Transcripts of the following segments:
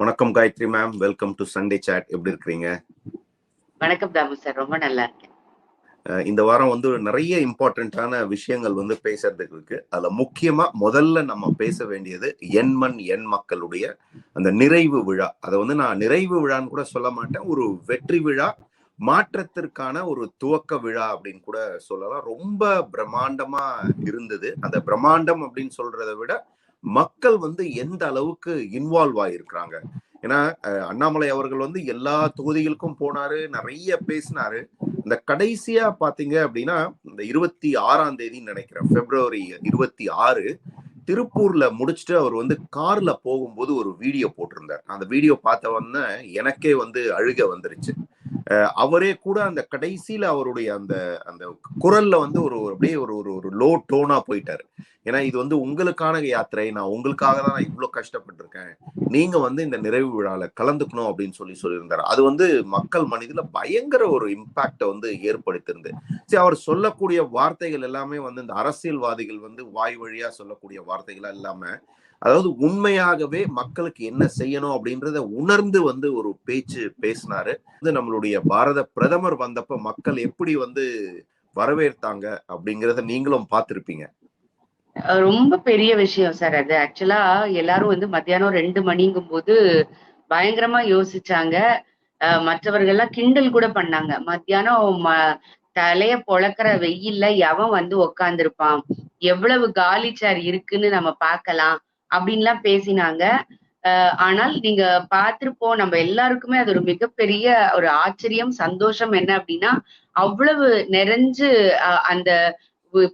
வணக்கம் Gayathri ma'am welcome to Sunday chat எப்படி இருக்கிறீங்க? வணக்கம் தாமு சார் ரொம்ப நல்லா இருக்கேன். இந்த வாரம் வந்து நிறைய இம்பார்ட்டண்ட்டான விஷயங்கள் வந்து பேசுறதுக்கு இருக்கு. அதுல முக்கியமா முதல்ல நம்ம பேச வேண்டியது எண்மண் எண் மக்களுடைய அந்த நிறைவு விழா. அதை வந்து நான் நிறைவு விழான்னு கூட சொல்ல மாட்டேன். ஒரு வெற்றி விழா மாற்றத்திற்கான ஒரு துவக்க விழா அப்படின்னு கூட சொல்லலாம். ரொம்ப பிரம்மாண்டமா இருந்தது. அந்த பிரம்மாண்டம் அப்படின்னு சொல்றதை விட மக்கள் வந்து எந்த அளவுக்கு இன்வால்வ் ஆயிருக்கிறாங்க? ஏன்னா அண்ணாமலை அவர்கள் வந்து எல்லா தொகுதிகளுக்கும் போனாரு நிறைய பேசினாரு. இந்த கடைசியா பாத்தீங்க அப்படின்னா இந்த இருபத்தி ஆறாம் தேதி நினைக்கிறேன் பிப்ரவரி இருபத்தி ஆறு திருப்பூர்ல முடிச்சுட்டு அவர் வந்து கார்ல போகும்போது ஒரு வீடியோ போட்டிருந்தார். அந்த வீடியோ பார்த்த உடனே எனக்கே வந்து அழுக வந்துருச்சு. அவரே கூட அந்த கடைசியில அவருடைய அந்த அந்த குரல்ல வந்து ஒரு ஒரு அப்படியே ஒரு ஒரு ஒரு லோ டோனா போயிட்டாரு. ஏன்னா இது வந்து உங்களுக்கான யாத்திரை. நான் உங்களுக்காக தான் நான் இவ்வளவு கஷ்டப்பட்டிருக்கேன். நீங்க வந்து இந்த நிறைவு விழால கலந்துக்கணும் அப்படின்னு சொல்லி சொல்லியிருந்தாரு. அது வந்து மக்கள் மனிதில பயங்கர ஒரு இம்பாக்டை வந்து ஏற்படுத்தியிருந்து. சரி அவர் சொல்லக்கூடிய வார்த்தைகள் எல்லாமே வந்து இந்த அரசியல்வாதிகள் வந்து வாய் வழியா சொல்லக்கூடிய வார்த்தைகளா இல்லாம அதாவது உண்மையாகவே மக்களுக்கு என்ன செய்யணும் அப்படின்றத உணர்ந்து வந்து ஒரு பேச்சு பேசினாரு. வந்து நம்மளுடைய பாரத பிரதமர் வந்தப்ப மக்கள் எப்படி வந்து வரவேற்றாங்க அப்படிங்கறத நீங்களும் பார்த்திருப்பீங்க. ரொம்ப பெரிய விஷயம் சார் அது. ஆக்சுவலா எல்லாரும் வந்து மத்தியானம் ரெண்டு மணிங்கும் போது பயங்கரமா யோசிச்சாங்க. அஹ் மற்றவர்கள்லாம் கிண்டல் கூட பண்ணாங்க. மத்தியானம் ம- தலைய பொழக்கிற வெயில்ல எவன் வந்து உக்காந்துருப்பான்? எவ்வளவு காலி சேர் இருக்குன்னு நம்ம பார்க்கலாம். அப்படின்லாம் பேசினாங்க. ஆனால் நீங்க பார்த்திருப்போம் நம்ம எல்லாருக்குமே அது ஒரு மிகப்பெரிய ஒரு ஆச்சரியம் சந்தோஷம் என்ன அப்படின்னா அவ்வளவு நிறைஞ்சு அஹ் அந்த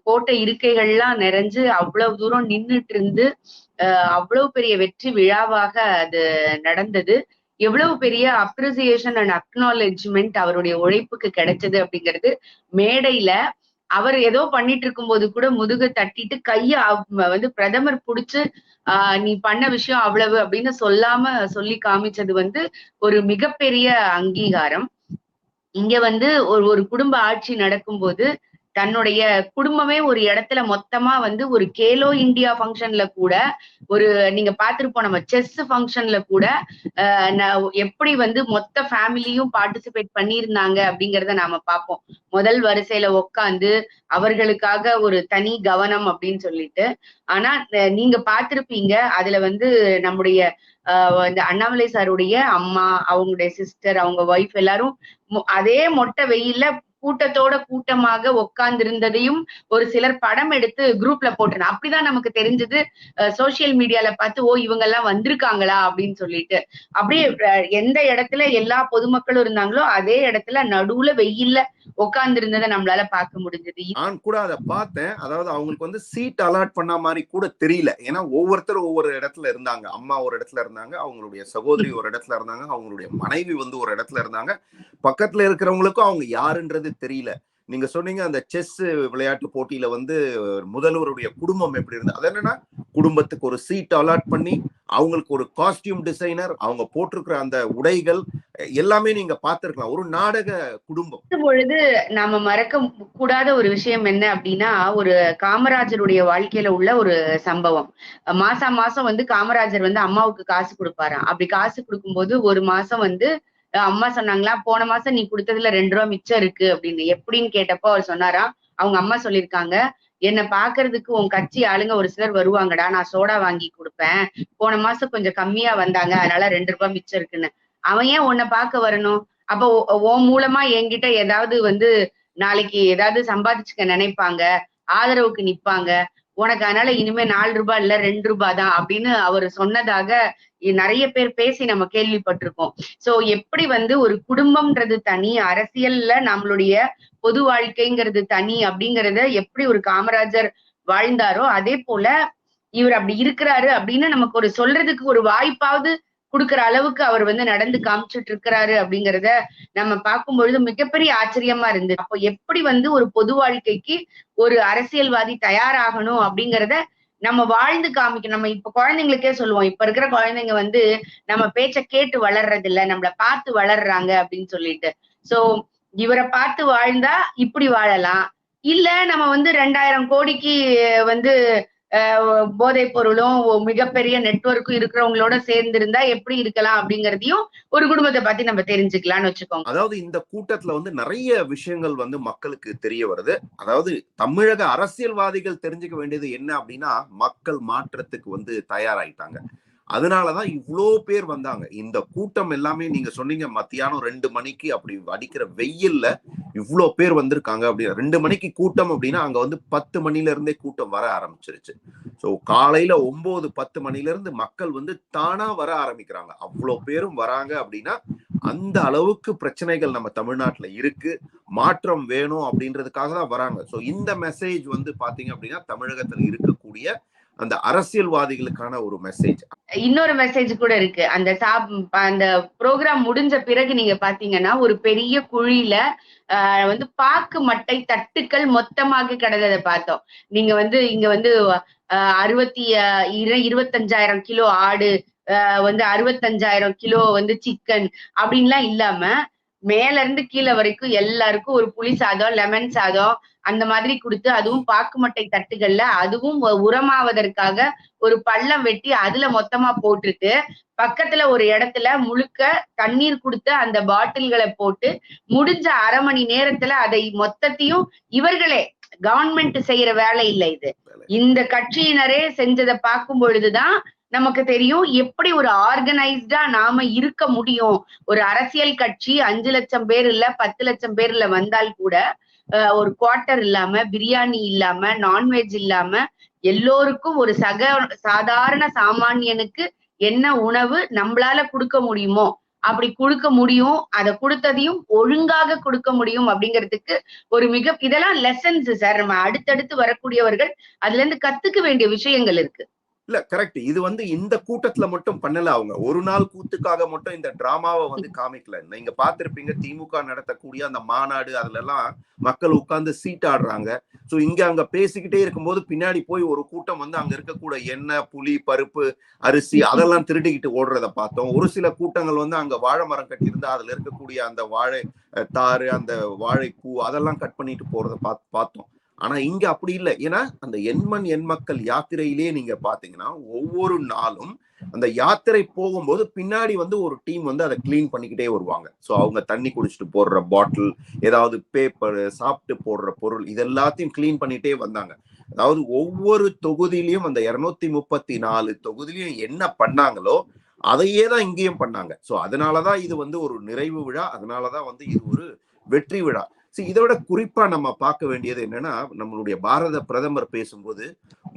போட்ட இருக்கைகள்லாம் நிறைஞ்சு அவ்வளவு தூரம் நின்னுட்டு இருந்து அஹ் அவ்வளவு பெரிய வெற்றி விழாவாக அது நடந்தது. எவ்வளவு பெரிய அப்ரிசியேஷன் அண்ட் அக்னாலெட்ஜ்மெண்ட் அவருடைய உழைப்புக்கு கிடைச்சது அப்படிங்கிறது மேடையில அவர் ஏதோ பண்ணிட்டு இருக்கும்போது கூட முதுக தட்டிட்டு கைய வந்து பிரதமர் புடிச்சு ஆஹ் நீ பண்ண விஷயம் அவ்வளவு அப்படின்னு சொல்லாம சொல்லி காமிச்சது வந்து ஒரு மிகப்பெரிய அங்கீகாரம். இங்க வந்து ஒரு ஒரு குடும்ப ஆட்சி நடக்கும்போது தன்னுடைய குடும்பமே ஒரு இடத்துல மொத்தமா வந்து ஒரு கேலோ இந்தியா ஃபங்க்ஷன்ல கூட ஒரு நீங்க பார்த்துருப்போம் நம்ம செஸ் ஃபங்க்ஷன்ல கூட அஹ் எப்படி வந்து மொத்த ஃபேமிலியும் பார்ட்டிசிபேட் பண்ணியிருந்தாங்க அப்படிங்கறத நாம பார்ப்போம். முதல் வரிசையில உட்காந்து அவர்களுக்காக ஒரு தனி கவனம் அப்படின்னு சொல்லிட்டு. ஆனா நீங்க பார்த்திருப்பீங்க அதுல வந்து நம்முடைய ஆஹ் இந்த அண்ணாமலை சாருடைய அம்மா அவங்களுடைய சிஸ்டர் அவங்க ஒய்ஃப் எல்லாரும் அதே மொட்டை வெயில்ல கூட்டத்தோட கூட்டமாக உட்கார்ந்திருந்ததையும் ஒரு சிலர் படம் எடுத்து குரூப்ல போட்டுருந்தா அப்படிதான் நமக்கு தெரிஞ்சது. சோசியல் மீடியால பார்த்து ஓ இவங்க எல்லாம் வந்திருக்காங்களா? அப்படின்னு சொல்லிட்டு. அப்படியே எந்த இடத்துல எல்லா பொதுமக்களும் இருந்தாங்களோ அதே இடத்துல நடுவுல வெயில்ல உட்கார்ந்து இருந்ததை நம்மளால பார்க்க முடிஞ்சது. நான் கூட அதை பார்த்தேன். அதாவது அவங்களுக்கு வந்து சீட் அலாட் பண்ண மாதிரி கூட தெரியல. ஏன்னா ஒவ்வொருத்தரும் ஒவ்வொரு இடத்துல இருந்தாங்க. அம்மா ஒரு இடத்துல இருந்தாங்க. அவங்களுடைய சகோதரி ஒரு இடத்துல இருந்தாங்க. அவங்களுடைய மனைவி வந்து ஒரு இடத்துல இருந்தாங்க. பக்கத்துல இருக்கிறவங்களுக்கும் அவங்க யாருன்றது தெரியல. நீங்க சொன்னீங்க அந்த செஸ் விளையாட்டு போட்டியில வந்து முதல்வருடைய குடும்பம் எப்படி இருந்தது? அது என்னன்னா குடும்பத்துக்கு ஒரு சீட் அலாட் பண்ணி அவங்களுக்கு ஒரு காஸ்டியூம் டிசைனர் அவங்க போட்டிருக்கிற அந்த உடைகள் எல்லாமே நீங்க பார்த்திருக்கலாம். ஒரு நாடக குடும்பம். பொழுது நாம மறக்க கூடாத ஒரு விஷயம் என்ன அப்படின்னா ஒரு காமராஜருடைய வாழ்க்கையில உள்ள ஒரு சம்பவம். மாசா மாசம் வந்து காமராஜர் வந்து அம்மாவுக்கு காசு கொடுப்பாராம் அப்படி காசு கொடுக்கும்போது ஒரு மாசம் வந்து அம்மா சொன்னாங்களா போன மாசம் நீ கொடுத்ததுல ரெண்டு ரூபா மிச்சம் இருக்கு அப்படின்னு. எப்படின்னு கேட்டப்போ அவர் சொன்னாராம் அவங்க அம்மா சொல்லியிருக்காங்க என்னை பாக்குறதுக்கு உன் கட்சி ஆளுங்க ஒரு சிலர் வருவாங்கடா நான் சோடா வாங்கி கொடுப்பேன். போன மாசம் கொஞ்சம் கம்மியா வந்தாங்க அதனால ரெண்டு ரூபாய் மிச்சம் இருக்குன்னு. அவன் ஏன் உன்னை பார்க்க வரணும்? அப்போ உன் மூலமா என்கிட்ட ஏதாவது வந்து நாளைக்கு ஏதாவது சம்பாதிச்சுக்க நினைப்பாங்க? ஆதரவுக்கு நிப்பாங்க? உனக்கு அதனால இனிமே நாலு ரூபாய் இல்ல ரெண்டு ரூபாய் தான் அப்படின்னு அவர் சொன்னதாக நிறைய பேர் பேசி நம்ம கேள்விப்பட்டிருக்கோம். சோ எப்படி வந்து ஒரு குடும்பம்ன்றது தனி அரசியல்ல நம்மளுடைய பொது வாழ்க்கைங்கிறது தனி அப்படிங்கறத எப்படி ஒரு காமராஜர் வாழ்ந்தாரோ அதே போல இவர் அப்படி இருக்கிறாரு அப்படின்னு நமக்கு ஒரு சொல்றதுக்கு ஒரு வாய்ப்பாவது கொடுக்குற அளவுக்கு அவர் வந்து நடந்து காமிச்சிட்டு இருக்கிறாரு அப்படிங்கறத நம்ம பார்க்கும் பொழுது மிகப்பெரிய ஆச்சரியமா இருந்தது. அப்போ எப்படி வந்து ஒரு பொது வாழ்க்கைக்கு ஒரு அரசியல்வாதி தயாராகணும் அப்படிங்கறத நம்ம வாழ்ந்து காமிக்கணும். நம்ம இப்ப குழந்தைங்களுக்கே சொல்லுவோம் இப்ப இருக்கிற குழந்தைங்க வந்து நம்ம பேச்ச கேட்டு வளர்றது இல்ல நம்மள பார்த்து வளர்றாங்க அப்படின்னு சொல்லிட்டு. சோ இவரை பார்த்து வாழ்ந்தா இப்படி வாழலாம். இல்ல நம்ம வந்து ரெண்டாயிரம் கோடிக்கு வந்து போதைப் பொருளும் மிகப்பெரிய நெட்வொர்க்கும் இருக்கிறவங்களோட சேர்ந்து இருந்தா எப்படி இருக்கலாம் அப்படிங்கறதையும் ஒரு குடும்பத்தை பத்தி நம்ம தெரிஞ்சுக்கலாம்னு வச்சுக்கோங்க. அதாவது இந்த கூட்டத்துல வந்து நிறைய விஷயங்கள் வந்து மக்களுக்கு தெரிய வருது. அதாவது தமிழக அரசியல்வாதிகள் தெரிஞ்சுக்க வேண்டியது என்ன அப்படின்னா மக்கள் மாற்றத்துக்கு வந்து தயாராயிட்டாங்க. அதனாலதான் இவ்வளோ பேர் வந்தாங்க. இந்த கூட்டம் எல்லாமே நீங்க சொன்னீங்க மத்தியானம் ரெண்டு மணிக்கு அப்படி அடிக்கிற வெயில்ல இவ்வளோ பேர் வந்திருக்காங்க அப்படி ரெண்டு மணிக்கு கூட்டம் அப்படின்னா அங்க வந்து பத்து மணில இருந்தே கூட்டம் வர ஆரம்பிச்சிருச்சு. ஸோ காலையில ஒன்பது பத்து மணில இருந்து மக்கள் வந்து தானா வர ஆரம்பிக்கிறாங்க. அவ்வளோ பேரும் வராங்க அப்படின்னா அந்த அளவுக்கு பிரச்சனைகள் நம்ம தமிழ்நாட்டுல இருக்கு. மாற்றம் வேணும் அப்படின்றதுக்காக தான் வராங்க. ஸோ இந்த மெசேஜ் வந்து பாத்தீங்க அப்படின்னா தமிழகத்தில் இருக்கக்கூடிய அந்த அரசியல்வாதிகளுக்கான ஒரு மெசேஜ் இன்னொரு மெசேஜ் கூட இருக்கு. அந்த சாப் அந்த ப்ரோக்ராம் முடிஞ்ச பிறகு நீங்க பாத்தீங்கன்னா ஒரு பெரிய குழியில ஆஹ் வந்து பாக்கு மட்டை தட்டுக்கள் மொத்தமாக கிடந்ததை பார்த்தோம். நீங்க வந்து இங்க வந்து ஆஹ் அறுபத்தி இரு- இருபத்தஞ்சாயிரம் கிலோ ஆடு ஆஹ் வந்து அறுபத்தஞ்சாயிரம் கிலோ வந்து சிக்கன் அப்படின்லாம் இல்லாம மேல இருந்து கீழே வரைக்கும் எல்லாருக்கும் ஒரு புளி சாதம் லெமன் சாதம் அந்த மாதிரி கொடுத்து அதுவும் பாக்கு மட்டை தட்டுகள்ல அதுவும் உரமாவதற்காக ஒரு பள்ளம் வெட்டி அதுல மொத்தமா போட்டுட்டு பக்கத்துல ஒரு இடத்துல முழுக்க தண்ணீர் கொடுத்து அந்த பாட்டில்களை போட்டு முடிஞ்ச அரை மணி நேரத்துல அதை மொத்தத்தையும் இவர்களே கவர்மெண்ட் செய்யற வேலை இல்லை இது. இந்த கட்சியினரே செஞ்சதை பார்க்கும் பொழுதுதான் நமக்கு தெரியும் எப்படி ஒரு ஆர்கனைஸ்டா நாம இருக்க முடியும். ஒரு அரசியல் கட்சி அஞ்சு லட்சம் பேர் இல்ல பத்து லட்சம் பேர்ல வந்தால் கூட ஒரு குவார்ட்டர் இல்லாம பிரியாணி இல்லாம நான்வெஜ் இல்லாம எல்லோருக்கும் ஒரு சக சாதாரண சாமானியனுக்கு என்ன உணவு நம்மளால கொடுக்க முடியுமோ அப்படி கொடுக்க முடியும். அதை கொடுத்ததையும் ஒழுங்காக கொடுக்க முடியும் அப்படிங்கிறதுக்கு ஒரு மிக இதெல்லாம் லெசன்ஸ் சார் நம்ம அடுத்தடுத்து வரக்கூடியவர்கள் அதுல இருந்து கத்துக்க வேண்டிய விஷயங்கள் இருக்கு. இல்ல கரெக்ட் இது வந்து இந்த கூட்டத்துல மட்டும் பண்ணல அவங்க. ஒரு நாள் கூத்துக்காக மட்டும் இந்த டிராமாவை வந்து காமிக்கல. நீங்க பார்த்திருப்பீங்க திமுக நடத்தக்கூடிய அந்த மாநாடு அதுல எல்லாம் மக்கள் உட்கார்ந்து சீட் ஆடுறாங்க. சோ இங்க அங்க பேசிக்கிட்டே இருக்கும்போது பின்னாடி போய் ஒரு கூட்டம் வந்து அங்க இருக்கக்கூடிய எண்ணெய் புளி பருப்பு அரிசி அதெல்லாம் திருடிக்கிட்டு ஓடுறத பார்த்தோம். ஒரு சில கூட்டங்கள் வந்து அங்க வாழை மரம் கட்டியிருந்தா அதுல இருக்கக்கூடிய அந்த வாழை தாறு அந்த வாழைப்பூ அதெல்லாம் கட் பண்ணிட்டு போறத பாத் பார்த்தோம். ஆனா இங்க அப்படி இல்லை. ஏன்னா அந்த எண்மண் எண் மக்கள் யாத்திரையிலேயே நீங்க பாத்தீங்கன்னா ஒவ்வொரு நாளும் அந்த யாத்திரை போகும்போது பின்னாடி வந்து ஒரு டீம் வந்து அதை க்ளீன் பண்ணிக்கிட்டே வருவாங்க. ஸோ அவங்க தண்ணி குடிச்சிட்டு போடுற பாட்டில் ஏதாவது பேப்பர் சாப்பிட்டு போடுற பொருள் இது எல்லாத்தையும் க்ளீன் பண்ணிட்டே வந்தாங்க. அதாவது ஒவ்வொரு தொகுதியிலையும் அந்த இருநூத்தி முப்பத்தி நாலு தொகுதியிலையும் என்ன பண்ணாங்களோ அதையே தான் இங்கேயும் பண்ணாங்க. ஸோ அதனாலதான் இது வந்து ஒரு நிறைவு விழா அதனாலதான் வந்து இது ஒரு வெற்றி விழா. சரி இதை விட குறிப்பா நம்ம பார்க்க வேண்டியது என்னன்னா நம்மளுடைய பாரத பிரதமர் பேசும்போது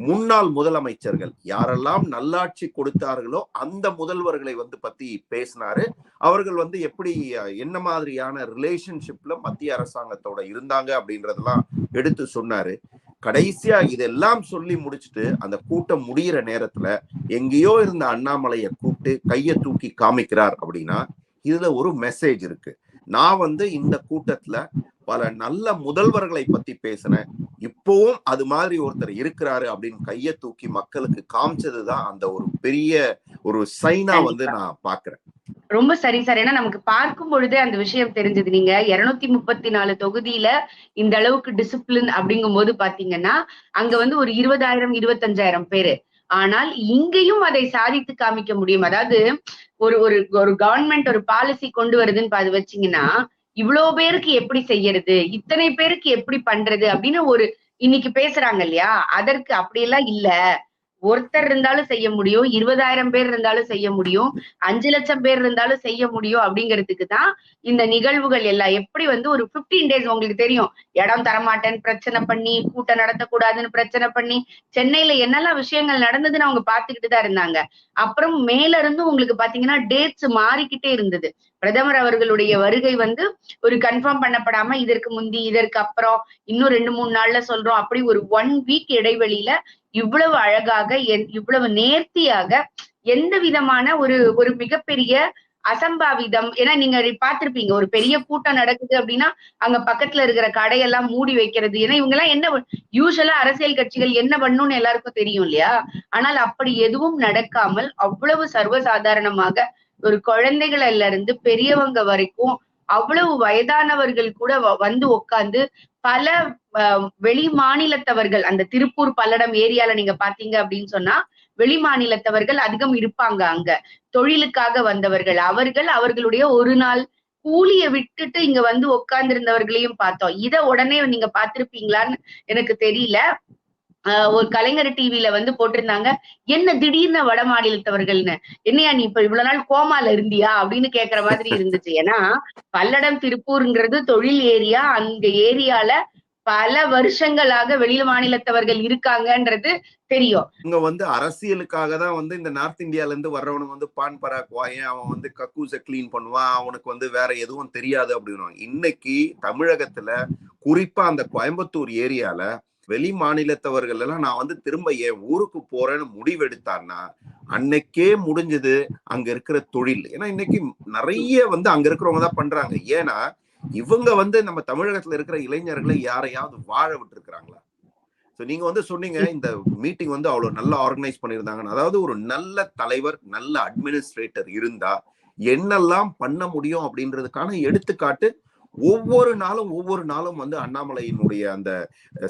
முன்னாள் முதலமைச்சர்கள் யாரெல்லாம் நல்லாட்சி கொடுத்தார்களோ அந்த முதல்வர்களை வந்து பத்தி பேசினாரு. அவர்கள் வந்து எப்படி என்ன மாதிரியான ரிலேஷன்ஷிப்ல மத்திய அரசாங்கத்தோட இருந்தாங்க அப்படின்றதெல்லாம் எடுத்து சொன்னாரு. கடைசியா இதெல்லாம் சொல்லி முடிச்சுட்டு அந்த கூட்டம் முடியிற நேரத்துல எங்கேயோ இருந்த அண்ணாமலையை கூப்பிட்டு கையை தூக்கி காமிக்கிறார் அப்படின்னா இதுல ஒரு மெசேஜ் இருக்கு. நான் வந்து இந்த கூட்டத்துல பல நல்ல முதல்வர்களை பத்தி பேசினேன் இப்பவும் அது மாதிரி ஒருத்தர் இருக்கிறாரு அப்படின்னு கையை தூக்கி மக்களுக்கு காமிச்சதுதான் அந்த ஒரு பெரிய ஒரு சைனா வந்து நான் பாக்குறேன். ரொம்ப சரி சார். ஏன்னா நமக்கு பார்க்கும் பொழுதே அந்த விஷயம் தெரிஞ்சது. நீங்க இருநூத்தி முப்பத்தி நாலு தொகுதியில இந்த அளவுக்கு டிசிப்ளின் அப்படிங்கும் போது பாத்தீங்கன்னா அங்க வந்து ஒரு இருபதாயிரம் இருபத்தஞ்சாயிரம் பேரு. ஆனால் இங்கேயும் அதை சாதித்து காமிக்க முடியும். அதாவது ஒரு ஒரு ஒரு கவர்மெண்ட் ஒரு பாலிசி கொண்டு வருதுன்னு பாது வச்சீங்கன்னா இவ்வளவு பேருக்கு எப்படி செய்யறது? இத்தனை பேருக்கு எப்படி பண்றது? அப்படின்னு ஒரு இன்னைக்கு பேசுறாங்க இல்லையா? அதற்கு அப்படியெல்லாம் இல்ல. ஒருத்தர் இருந்தாலும் செய்ய முடியும். இருபதாயிரம் பேர் இருந்தாலும் செய்ய முடியும். அஞ்சு லட்சம் பேர் இருந்தாலும் செய்ய முடியும் அப்படிங்கிறதுக்கு தான் இந்த நிகழ்வுகள் எல்லாம். எப்படி வந்து ஒரு 15 டேஸ் உங்களுக்கு தெரியும். இடம் தரமாட்டேன்னு பிரச்சனை பண்ணி கூட்டம் நடத்தக்கூடாதுன்னு பிரச்சனை பண்ணி சென்னையில என்னெல்லாம் விஷயங்கள் நடந்ததுன்னு அவங்க பாத்துக்கிட்டு தான் இருந்தாங்க. அப்புறம் மேல இருந்து உங்களுக்கு பாத்தீங்கன்னா டேட்ஸ் மாறிக்கிட்டே இருந்தது. பிரதமர் அவர்களுடைய வருகை வந்து ஒரு கன்ஃபார்ம் பண்ணப்படாம இதற்கு முந்தி இதற்கு அப்புறம் இன்னும் ரெண்டு மூணு நாள்ல சொல்றோம். அப்படி ஒரு ஒன் வீக் இடைவெளியில இவ்வளவு அழகாக இவ்வளவு நேர்த்தியாக எந்த விதமான ஒரு ஒரு மிகப்பெரிய அசம்பாவிதம் ஏன்னா நீங்க பார்த்திருப்பீங்க ஒரு பெரிய கூட்டம் நடக்குது அப்படின்னா அங்க பக்கத்துல இருக்கிற கடையெல்லாம் மூடி வைக்கிறது. ஏன்னா இவங்க எல்லாம் என்ன யூஸ்வலா அரசியல் கட்சிகள் என்ன பண்ணும்னு எல்லாருக்கும் தெரியும் இல்லையா? ஆனால் அப்படி எதுவும் நடக்காமல் அவ்வளவு சர்வசாதாரணமாக ஒரு குழந்தைகள்ல இருந்து பெரியவங்க வரைக்கும் அவ்வளவு வயதானவர்கள் கூட வந்து உட்கார்ந்து பல வெளி மாநிலத்தவர்கள் அந்த திருப்பூர் பல்லடம் ஏரியால நீங்க பாத்தீங்க அப்படின்னு சொன்னா வெளி மாநிலத்தவர்கள் அதிகம் இருப்பாங்க அங்க. தொழிலுக்காக வந்தவர்கள். அவர்கள் அவர்களுடைய ஒரு நாள் கூலிய விட்டுட்டு இங்க வந்து உட்கார்ந்திருந்தவர்களையும் பார்த்தோம். இத உடனே நீங்க பாத்திருப்பீங்களான்னு எனக்கு தெரியல. ஒரு கலைஞர் டிவில வந்து போட்டிருந்தாங்க. என்ன திடீர்னு வட மாநிலத்தவர்கள்னு? என்னையா நீ இப்ப இவ்வளவு நாள் கோமால இருந்தியா? அப்படின்னு கேக்குற மாதிரி இருந்துச்சு. ஏன்னா பல்லடம் திருப்பூர்ங்கிறது தொழில் ஏரியா. அந்த ஏரியால பல வருஷங்களாக வெளி மாநிலத்தவர்கள் இருக்காங்கன்றது தெரியும். இங்க வந்து அரசியலுக்காக தான் வந்து இந்த நார்த் இந்தியால இருந்து வர்றவனு வந்து பான் பராக் அவன் வந்து கக்கூச கிளீன் பண்ணுவான் அவனுக்கு வந்து வேற எதுவும் தெரியாது அப்படின்னு இன்னைக்கு தமிழகத்துல குறிப்பா அந்த கோயம்புத்தூர் ஏரியால வெளி மாநிலத்தவர்கள் எல்லாம் நான் வந்து திரும்ப என் ஊருக்கு போறேன்னு முடிவெடுத்தான்னா அன்னைக்கே முடிஞ்சது அங்க இருக்கிற தொழில். ஏன்னா இன்னைக்கு நிறைய வந்து அங்க இருக்கிறவங்க தான் பண்றாங்க. ஏன்னா இவங்க வந்து நம்ம தமிழகத்துல இருக்கிற இளைஞர்களை யாரையாவது வாழ விட்டு இருக்கிறாங்களா ஸோ நீங்க வந்து சொன்னீங்க இந்த மீட்டிங் வந்து அவ்வளவு நல்லா ஆர்கனைஸ் பண்ணியிருந்தாங்கன்னு. அதாவது ஒரு நல்ல தலைவர் நல்ல அட்மினிஸ்ட்ரேட்டர் இருந்தா என்னெல்லாம் பண்ண முடியும் அப்படின்றதுக்கான எடுத்துக்காட்டு ஒவ்வொரு நாளும் ஒவ்வொரு நாளும் வந்து அண்ணாமலையினுடைய அந்த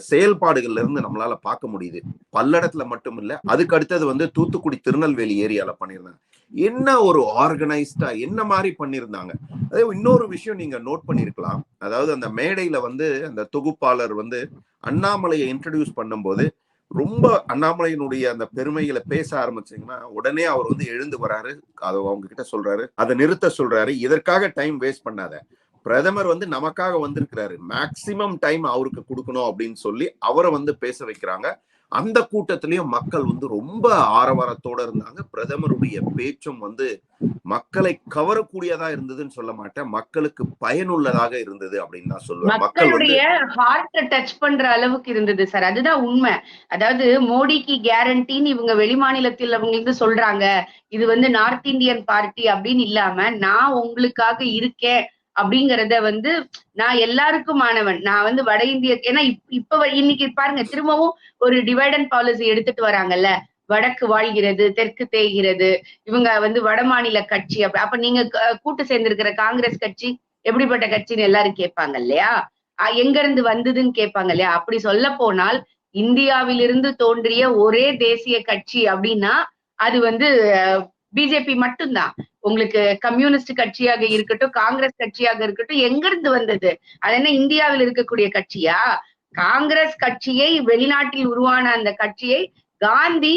செயல்பாடுகள்ல இருந்து நம்மளால பார்க்க முடியுது. பல்லடத்துல மட்டும் இல்ல அதுக்கு அடுத்தது வந்து தூத்துக்குடி திருநெல்வேலி ஏரியால பண்ணியிருந்தாங்க. என்ன ஒரு ஆர்கனைஸ்டா என்ன மாதிரி பண்ணியிருந்தாங்க? அதே இன்னொரு விஷயம் நீங்க நோட் பண்ணிருக்கலாம் அதாவது அந்த மேடையில வந்து அந்த தொகுப்பாளர் வந்து அண்ணாமலையை இன்ட்ரடியூஸ் பண்ணும்போது ரொம்ப அண்ணாமலையினுடைய அந்த பெருமைகளை பேச ஆரம்பிச்சீங்கன்னா உடனே அவர் வந்து எழுந்து வராரு அதை அவங்க கிட்ட சொல்றாரு அதை நிறுத்த சொல்றாரு இதற்காக டைம் வேஸ்ட் பண்ணாத. பிரதமர் வந்து நமக்காக வந்திருக்கிறாரு. மேக்சிமம் டைம் அவருக்கு கொடுக்கணும் அப்படின்னு சொல்லி அவரை வந்து பேச வைக்கிறாங்க. அந்த கூட்டத்திலயும் மக்கள் வந்து ரொம்ப ஆரவாரத்தோட இருந்தாங்க. பிரதமருடைய பேச்சும் வந்து மக்களை கவரக்கூடியதா இருந்ததுன்னு சொல்ல மாட்டேன். மக்களுக்கு பயனுள்ளதாக இருந்தது அப்படின்னு தான் சொல்லுவேன். மக்களுடைய ஹார்ட்ட டச் பண்ற அளவுக்கு இருந்தது சார் அதுதான் உண்மை. அதாவது மோடிக்கு கேரண்டின்னு இவங்க வெளிமாநிலத்தில் அவங்க இருந்து சொல்றாங்க. இது வந்து நார்த் இந்தியன் பார்ட்டி அப்படின்னு இல்லாம நான் உங்களுக்காக இருக்கேன். அப்படிங்கறத வந்து நான் எல்லாருக்கும் மாணவன். நான் வந்து வட இந்திய ஏன்னா இப்- இப்ப இன்னைக்கு பாருங்க திரும்பவும் ஒரு டிவைட் அண்ட் பாலிசி எடுத்துட்டு வராங்கல்ல. வடக்கு வாழ்கிறது தெற்கு தேய்கிறது இவங்க வந்து வட மாநில கட்சி அப்ப அப்ப நீங்க கூட்டு சேர்ந்திருக்கிற காங்கிரஸ் கட்சி எப்படிப்பட்ட கட்சின்னு எல்லாரும் கேட்பாங்க இல்லையா? எங்க இருந்து வந்ததுன்னு கேட்பாங்க இல்லையா? அப்படி சொல்ல போனால் இந்தியாவிலிருந்து தோன்றிய ஒரே தேசிய கட்சி அப்படின்னா அது வந்து பிஜேபி மட்டும்தான். உங்களுக்கு கம்யூனிஸ்ட் கட்சியாக இருக்கட்டும் காங்கிரஸ் கட்சியாக இருக்கட்டும் எங்க இருந்து வந்தது? அது என்ன இந்தியாவில் இருக்கக்கூடிய கட்சியா? காங்கிரஸ் கட்சியை வெளிநாட்டில் உருவான அந்த கட்சியை காந்தி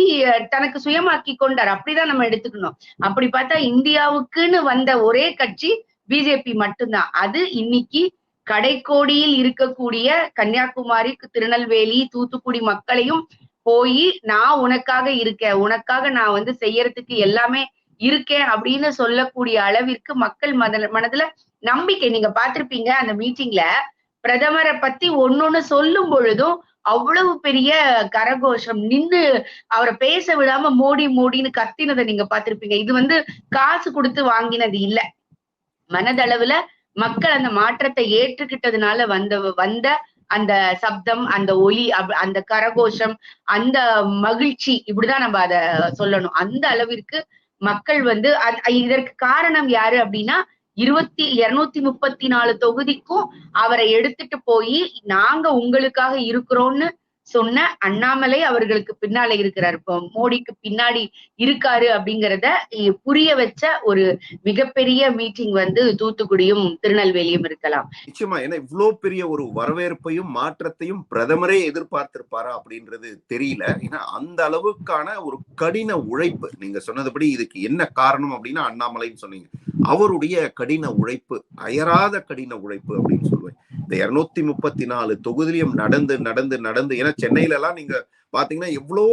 தனக்கு சுயமாக்கி கொண்டார். அப்படிதான் நம்ம எடுத்துக்கணும். அப்படி பார்த்தா இந்தியாவுக்குன்னு வந்த ஒரே கட்சி பிஜேபி மட்டும்தான். அது இன்னைக்கு கடைக்கோடியில் இருக்கக்கூடிய கன்னியாகுமரி திருநெல்வேலி தூத்துக்குடி மக்களையும் போய் நான் உனக்காக இருக்கேன். உனக்காக நான் வந்து செய்யறதுக்கு எல்லாமே இருக்கேன் அப்படின்னு சொல்லக்கூடிய அளவிற்கு மக்கள் மத மனதுல நம்பிக்கை. நீங்க பார்த்திருப்பீங்க அந்த மீட்டிங்ல பிரதமரை பத்தி ஒன்னொன்னு சொல்லும் பொழுதும் அவ்வளவு பெரிய கரகோஷம். நின்னு அவரை பேச விடாம மோடி மோடின்னு கத்தினதை நீங்க பார்த்திருப்பீங்க. இது வந்து காசு கொடுத்து வாங்கினது இல்ல. மனதளவுல மக்கள் அந்த மாற்றத்தை ஏற்றுக்கிட்டதுனால வந்த வந்த அந்த சப்தம் அந்த ஒலி அப்- அந்த கரகோஷம் அந்த மகிழ்ச்சி இப்படிதான் நம்ம அத சொல்லணும். அந்த அளவிற்கு மக்கள் வந்து அ- இதற்கு காரணம் யாரு அப்படின்னா இருபத்தி இருநூத்தி முப்பத்தி நாலு தொகுதிக்கும் அவரை எடுத்துட்டு போய் நாங்க உங்களுக்காக இருக்கிறோம்னு சொன்ன அண்ணாமலை அவர்களுக்கு பின்னால இருக்கிறார். இப்போ மோடிக்கு பின்னாடி இருக்காரு அப்படிங்கறத புரிய வச்ச ஒரு மிகப்பெரிய மீட்டிங் வந்து தூத்துக்குடியும் திருநெல்வேலியும் இருக்கலாம். நிச்சயமா. ஏன்னா இவ்வளவு பெரிய ஒரு வரவேற்பையும் மாற்றத்தையும் பிரதமரே எதிர்பார்த்திருப்பாரா அப்படின்றது தெரியல. ஏன்னா அந்த அளவுக்கான ஒரு கடின உழைப்பு நீங்க சொன்னதுபடி இதுக்கு என்ன காரணம் அப்படின்னா அண்ணாமலைன்னு சொன்னீங்க. அவருடைய கடின உழைப்பு அயராத கடின உழைப்பு அப்படின்னு சொல்லுவேன். இந்த இருநூத்தி முப்பத்தி நாலு தொகுதியிலும் நடந்து நடந்து நடந்து ஏன்னா சென்னையில எல்லாம் நீங்க பாத்தீங்கன்னா எவ்வளோ